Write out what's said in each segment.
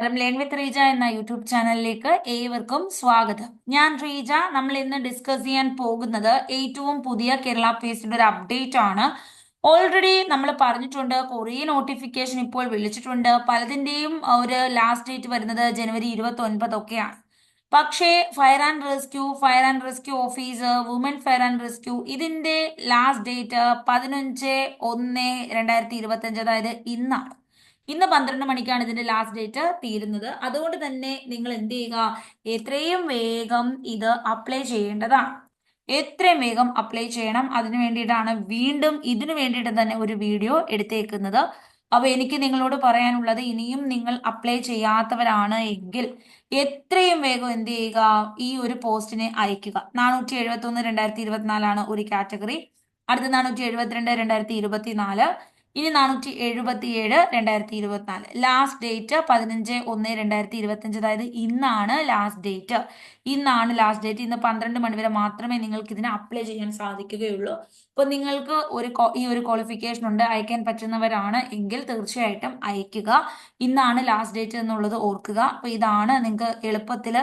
നമസ്കാരം. Learn with Reeja എന്ന YouTube ചാനലിലേക്ക് ഏവർക്കും സ്വാഗതം. ഞാൻ റീജ. നമ്മൾ ഇന്ന് ഡിസ്കസ് ചെയ്യാൻ പോകുന്നത് ഏറ്റവും പുതിയ കേരള ഫേസിന്റെ ഒരു അപ്ഡേറ്റ് ആണ്. ഓൾറെഡി നമ്മൾ പറഞ്ഞിട്ടുണ്ട് കുറേ നോട്ടിഫിക്കേഷൻ ഇപ്പോൾ വിളിച്ചിട്ടുണ്ട്. പലതിന്റെയും ഒരു ലാസ്റ്റ് ഡേറ്റ് വരുന്നത് ജനുവരി ഇരുപത്തി ഒൻപതൊക്കെയാണ് പക്ഷേ fire and rescue fire and rescue officer woman fire and rescue ഇതിന്റെ ലാസ്റ്റ് ഡേറ്റ് പതിനഞ്ച് ഒന്ന് രണ്ടായിരത്തി ഇരുപത്തി അഞ്ച് അതായത് ഇന്നാണ്. ഇന്ന് പന്ത്രണ്ട് മണിക്കാണ് ഇതിന്റെ ലാസ്റ്റ് ഡേറ്റ് തീരുന്നത്. അതുകൊണ്ട് തന്നെ നിങ്ങൾ എന്ത് ചെയ്യുക? എത്രയും വേഗം ഇത് അപ്ലൈ ചെയ്യേണ്ടതാണ്. എത്രയും വേഗം അപ്ലൈ ചെയ്യണം. അതിനു വേണ്ടിയിട്ടാണ് വീണ്ടും ഇതിനു വേണ്ടിയിട്ട് തന്നെ ഒരു വീഡിയോ എടുത്തേക്കുന്നത്. അപ്പൊ എനിക്ക് നിങ്ങളോട് പറയാനുള്ളത് ഇനിയും നിങ്ങൾ അപ്ലൈ ചെയ്യാത്തവരാണ് എങ്കിൽ എത്രയും വേഗം എന്ത് ചെയ്യുക? ഈ ഒരു പോസ്റ്റിനെ അയക്കുക. നാനൂറ്റി എഴുപത്തി ഒന്ന് രണ്ടായിരത്തി ഇരുപത്തിനാലാണ് ഒരു കാറ്റഗറി അടുത്ത നാനൂറ്റി എഴുപത്തിരണ്ട് രണ്ടായിരത്തി ഇരുപത്തിനാല് ഇനി നാനൂറ്റി എഴുപത്തി ഏഴ് രണ്ടായിരത്തി ഇരുപത്തിനാല് ലാസ്റ്റ് ഡേറ്റ് പതിനഞ്ച് ഒന്ന് രണ്ടായിരത്തി ഇരുപത്തി അഞ്ച് അതായത് ഇന്നാണ് ലാസ്റ്റ് ഡേറ്റ് ഇന്നാണ് ലാസ്റ്റ് ഡേറ്റ് ഇന്ന് പന്ത്രണ്ട് മണി വരെ മാത്രമേ നിങ്ങൾക്ക് ഇതിന് അപ്ലൈ ചെയ്യാൻ സാധിക്കുകയുള്ളൂ. അപ്പോൾ നിങ്ങൾക്ക് ഒരു ഈ ഒരു ക്വാളിഫിക്കേഷൻ ഉണ്ട്. അയക്കാൻ പറ്റുന്നവരാണ് എങ്കിൽ തീർച്ചയായിട്ടും അയക്കുക. ഇന്നാണ് ലാസ്റ്റ് ഡേറ്റ് എന്നുള്ളത് ഓർക്കുക. അപ്പോൾ ഇതാണ് നിങ്ങൾക്ക് എളുപ്പത്തിൽ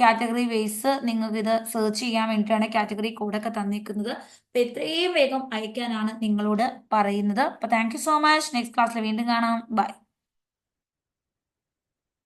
കാറ്റഗറി വൈസ് നിങ്ങൾക്ക് ഇത് സെർച്ച് ചെയ്യാൻ വേണ്ടിയിട്ടാണ് കാറ്റഗറി കോഡൊക്കെ തന്നിരിക്കുന്നത്. അപ്പോൾ എത്രയും വേഗം അയക്കാനാണ് നിങ്ങളോട് പറയുന്നത്. അപ്പോൾ thank you so much next ക്ലാസ്സിൽ വീണ്ടും കാണാം. ബൈ